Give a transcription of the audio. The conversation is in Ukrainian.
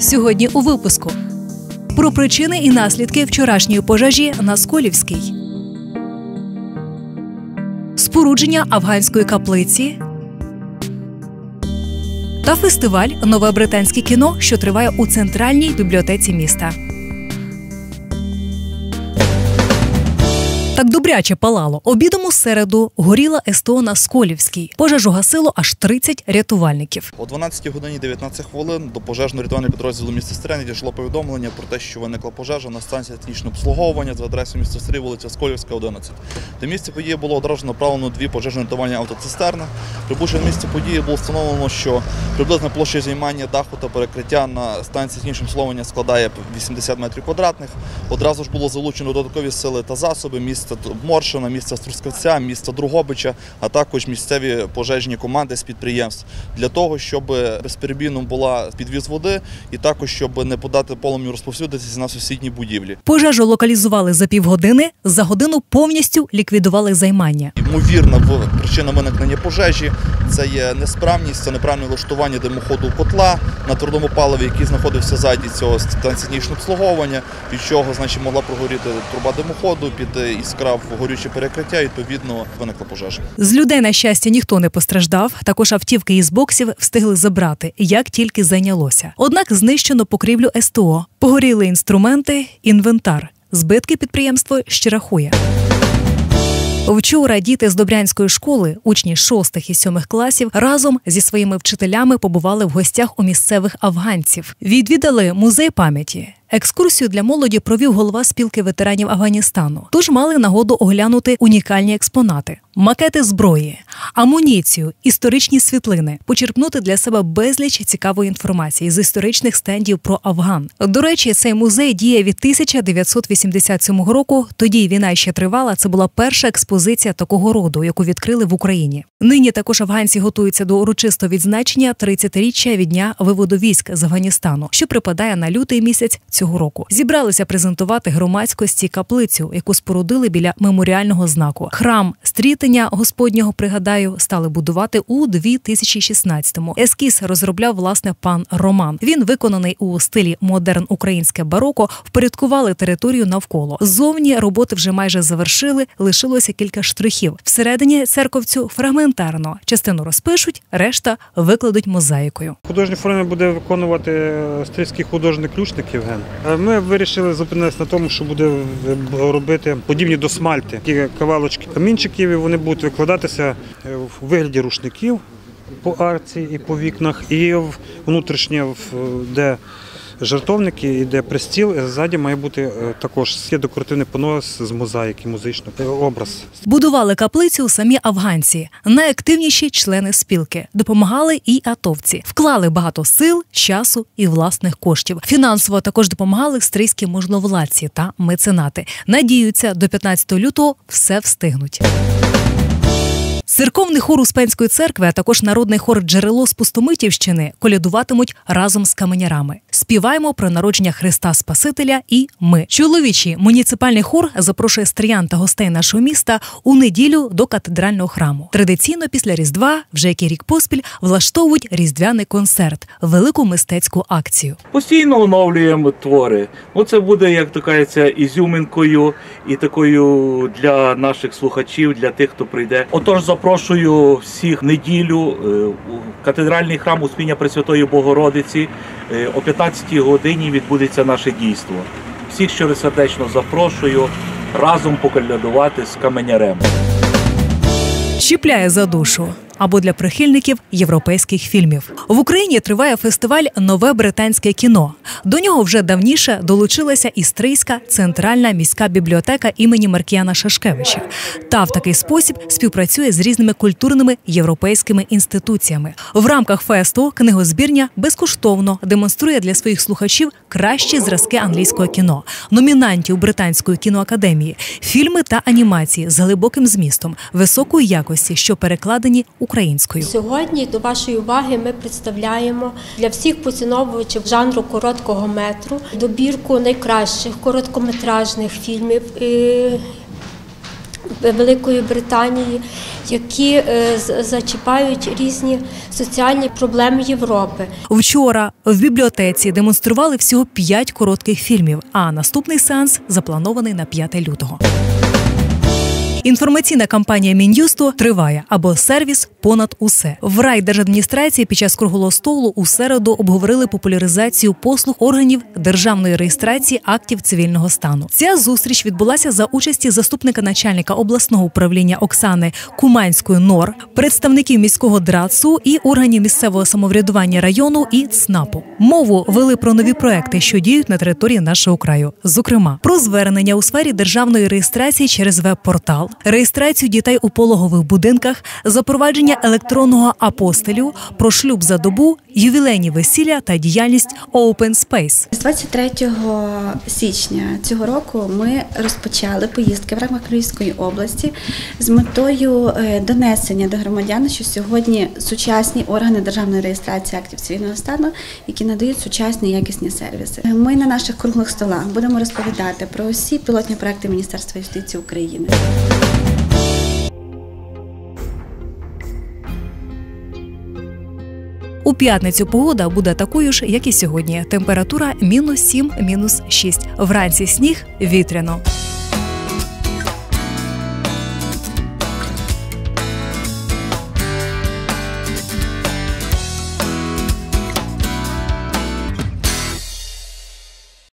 Сьогодні у випуску. Про причини і наслідки вчорашньої пожежі на Сколівській, спорудження афганської каплиці. Та фестиваль Нове британське кіно, що триває у центральній бібліотеці міста. Так добряче палало. Обідом у середу горіла СТО на Сколівській. Пожежу гасило аж 30 рятувальників. О 12 годині 19 хвилин до пожежно-рятувального підрозділу міста Стрия дійшло повідомлення про те, що виникла пожежа на станції технічного обслуговування за адресою міста Стрий, вулиця Сколівська, 11. До місця події було одразу направлено дві пожежно-рятувальні автоцистерни. Прибувши на місце події, було встановлено, що приблизна площа займання даху та перекриття на станції технічного обслуговування складає 80 метрів квадратних. Одразу ж було залучено додаткові сили та засоби міста Моршина, міста Струскавця, міста Другобича, а також місцеві пожежні команди з підприємств для того, щоб безперебійно була підвіз води, і також щоб не подати полум'ю розповсюдитися на сусідні будівлі. Пожежу локалізували за півгодини, за годину повністю ліквідували займання. Ймовірна причина виникнення пожежі це є несправність, це неправильне влаштування димоходу котла на твердому паливі, який знаходився ззаді цього станційного обслуговування, від чого значить могла прогоріти труба димоходу, під е, іскрав горюче перекриття, і відповідно виникла пожежа. З людей, на щастя, ніхто не постраждав. Також автівки із боксів встигли забрати, як тільки зайнялося. Однак знищено покрівлю СТО, погоріли інструменти, інвентар. Збитки підприємство ще рахує. Вчора діти з Добрянської школи, учні 6 і 7 класів, разом зі своїми вчителями побували в гостях у місцевих афганців. Відвідали музей пам'яті. Екскурсію для молоді провів голова спілки ветеранів Афганістану. Тож мали нагоду оглянути унікальні експонати, макети зброї, амуніцію, історичні світлини, почерпнути для себе безліч цікавої інформації з історичних стендів про Афган. До речі, цей музей діє від 1987 року. Тоді війна ще тривала. Це була перша експозиція такого роду, яку відкрили в Україні. Нині також афганці готуються до урочистого відзначення 30-річчя від дня виводу військ з Афганістану, що припадає на лютий місяць цього року. Зібралися презентувати громадськості каплицю, яку спорудили біля меморіального знаку. Храм стрітення Господнього пригадаю стали будувати у 2016-му. Ескіз розробляв власне пан Роман. Він виконаний у стилі модерн українське бароко. Впорядкували територію навколо. Зовні роботи вже майже завершили. Лишилося кілька штрихів. Всередині церковцю фрагментарно. Частину розпишуть, решта викладуть мозаїкою. Художні форми буде виконувати е, стрільський художник ключник Євген. Е, Ми вирішили зупинитися на тому, що буде робити подібні до смальти. Ті кавалочки камінчиків і вони будуть викладатися е, в вигляді рушників по арці і по вікнах, і внутрішнє, де жартовники і де пристіл, ззаді має бути е, також є декоративний понос з мозаїки, музичний е, образ. Будували каплицю самі афганці, найактивніші члени спілки. Допомагали і атовці, вклали багато сил, часу і власних коштів. Фінансово також допомагали стрийські можновладці та меценати. Надіються, до 15 лютого все встигнуть. Церковний хор Успенської церкви, а також народний хор Джерело з Пустомитівщини колядуватимуть разом з каменярами. Співаємо про народження Христа Спасителя і ми. Чоловічий муніципальний хор запрошує стріян та гостей нашого міста у неділю до катедрального храму. Традиційно після Різдва, вже який рік поспіль, влаштовують різдвяний концерт, велику мистецьку акцію. Постійно оновлюємо твори. Ну, це буде, як то ізюминкою і такою для наших слухачів, для тих, хто прийде. Отож, запрошую всіх неділю е, у катедральний храм Успіння Пресвятої Богородиці. Е, О 15 годині відбудеться наше дійство. Всіх щиросердечно запрошую разом поколядувати з каменярем. Чіпляє за душу. Або для прихильників європейських фільмів в Україні триває фестиваль Нове британське кіно. До нього вже давніше долучилася Істрийська центральна міська бібліотека імені Маркіяна Шашкевича. Та в такий спосіб співпрацює з різними культурними європейськими інституціями. В рамках фесту книгозбірня безкоштовно демонструє для своїх слухачів кращі зразки англійського кіно, номінантів британської кіноакадемії, фільми та анімації з глибоким змістом, високої якості, що перекладені українською. Сьогодні до вашої уваги ми представляємо для всіх поціновувачів жанру короткого метру добірку найкращих короткометражних фільмів. е, Великої Британії, які е, зачіпають різні соціальні проблеми Європи. Вчора в бібліотеці демонстрували всього п'ять коротких фільмів, а наступний сеанс запланований на 5 лютого. Інформаційна кампанія Мін'юсту триває або сервіс понад усе. В райдержадміністрації під час круглого столу у середу обговорили популяризацію послуг органів державної реєстрації актів цивільного стану. Ця зустріч відбулася за участі заступника начальника обласного управління Оксани Куманської НОР, представників міського ДРАЦУ і органів місцевого самоврядування району і ЦНАПу. Мову вели про нові проекти, що діють на території нашого краю. Зокрема, про звернення у сфері державної реєстрації через веб-портал, реєстрацію дітей у пологових будинках, запровадження електронного апостилю, про шлюб за добу, ювілейні весілля та діяльність Open Space. З 23 січня цього року ми розпочали поїздки в рамках Львівської області з метою е, донесення до громадян, що сьогодні сучасні органи державної реєстрації актів цивільного стану, які надають сучасні якісні сервіси. Ми на наших круглих столах будемо розповідати про усі пілотні проекти Міністерства юстиції України. П'ятницю погода буде такою ж, як і сьогодні. Температура мінус 7, мінус 6. Вранці сніг вітряно.